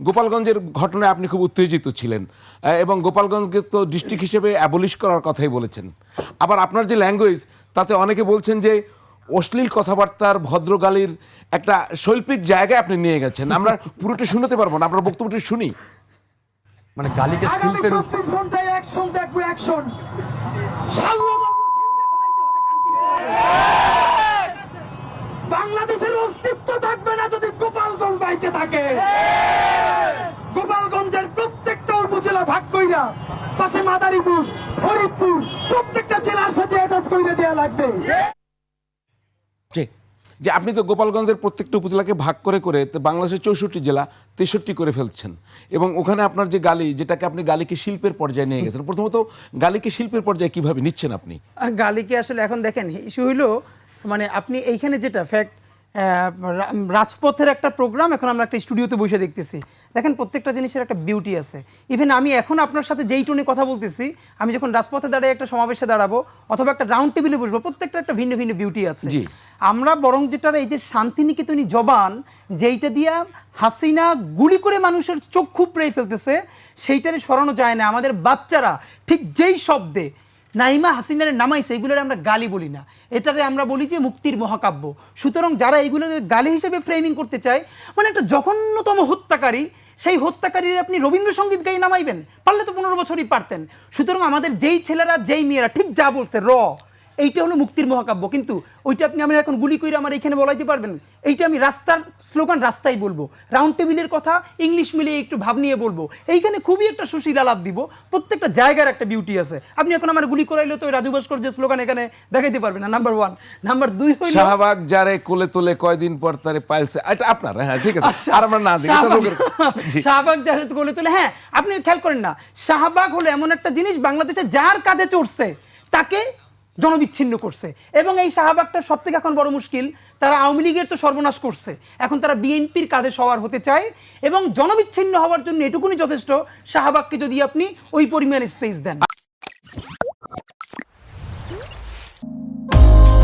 গোপালগঞ্জের ঘটনায় আপনি খুব উত্তেজিত ছিলেন এবং গোপালগঞ্জকে তো ডিস্ট্রিক্ট হিসেবে অ্যাবলিশ করার কথাই বলেছেন। আবার আপনার যে ল্যাঙ্গুয়েজ তাতে অনেকে বলছেন যে অশ্লীল কথাবার্তার ভদ্রগালির একটা শৈল্পিক জায়গায় আপনি নিয়ে গেছেন। আমরা পুরোটা শুনতে পারব না আপনার বক্তব্যটি শুনি। মানে গালিকে শিল্পের ঘন্টায় অ্যাকশন দেখব অ্যাকশন বাংলাদেশের অস্তিত্ব থাকবে না যদি গোপালগঞ্জ বাইচে থাকে গোপালগঞ্জের উপজেলা ভাগ কইরা পাশে মাদারীপুর ফরিদপুর প্রত্যেকটা জেলার সাথে অ্যাটাচ কইরা দেওয়া লাগবে। যে যে আপনি তো গোপালগঞ্জের প্রত্যেকটা উপজেলাকে ভাগ করে করে বাংলাদেশের চৌষট্টি জেলা তেষট্টি করে ফেলছেন। এবং ওখানে আপনার যে গালি যেটাকে আপনি গালিকে শিল্পের পর্যায়ে নিয়ে গেছেন প্রথমত গালিকে শিল্পের পর্যায়ে কীভাবে নিচ্ছেন আপনি? গালিকে আসলে এখন দেখেন ইস্যু হইল মানে আপনি এইখানে যেটা ফ্যাক্ট রাজপথের একটা প্রোগ্রাম এখন আমরা একটা স্টুডিওতে বসে দেখতেছি। দেখেন প্রত্যেকটা জিনিসের একটা বিউটি আছে। ইভেন আমি এখন আপনার সাথে যেই টোনে কথা বলতেছি আমি যখন রাজপথে দাঁড়িয়ে একটা সমাবেশে দাঁড়াবো অথবা একটা রাউন্ড টেবিলে বসবো প্রত্যেকটা একটা ভিন্ন ভিন্ন বিউটি আছে। আমরা বরং যেটার এই যে শান্তিনিকেতনী জবান যেইটা দিয়া হাসিনা গুলি করে মানুষের চক্ষু প্রেয়ে ফেলতেছে সেইটারে সরানো যায় না। আমাদের বাচ্চারা ঠিক যেই শব্দে নাইমা হাসিনের নামাইছে, এগুলোর আমরা গালি বলি না। এটারে আমরা বলি যে মুক্তির মহাকাব্য। সুতরাং যারা এইগুলো গালি হিসেবে ফ্রেমিং করতে চায় মানে একটা জঘন্যতম হত্যাকারী, সেই হত্যাকারীর আপনি রবীন্দ্রসঙ্গীত গাই নামাইবেন, পারলে তো পনেরো বছরই পারতেন। সুতরাং আমাদের যেই ছেলেরা, যেই মেয়েরা, ঠিক যা বলছে, র। এইটা হলো মুক্তির মহাকাব্য। কিন্তু ওইটা আপনি আমি এখন গুলি করে আমার এখানে বলাইতে পারবেন। এইটা আমি রাস্তার স্লোগান রাস্তায় বলব। রাউন্ড টেবিলের কথা ইংলিশ মিলিয়ে একটু ভাব নিয়ে বলব। এইখানে খুবই একটা সুশীল আলাপ দিব। প্রত্যেকটা জায়গার একটা বিউটি আছে। আপনি এখন আমার গুলি করাইলে তো ওই রাজু ভাস্কর যে স্লোগান এখানে দেখাইতে পারবেন না। নাম্বার ওয়ান নাম্বার দুই হইল শাহবাগ যারে কোলে তোলে কয়দিন পর তারে পাইলছে। এটা আপনার হ্যাঁ ঠিক আছে। আচ্ছা, আর আমরা না দিই শাহবাগ- যার গলে তোলে হ্যাঁ আপনি খেয়াল করেন না। শাহবাগ হলো এমন একটা জিনিস বাংলাদেশে যার কাঁধে চড়ছে তাকে জনবিচ্ছিন্ন করছে। এবং এই শাহবাগটা সব থেকে এখন বড় মুশকিল, তারা আওয়ামী লীগের তো সর্বনাশ করছে। এখন তারা বিএনপির কাঁধে সওয়ার হতে চায় এবং জনবিচ্ছিন্ন হওয়ার জন্য এটুকুনি যথেষ্ট, শাহবাগকে যদি আপনি ওই পরিমাণে স্পেস দেন।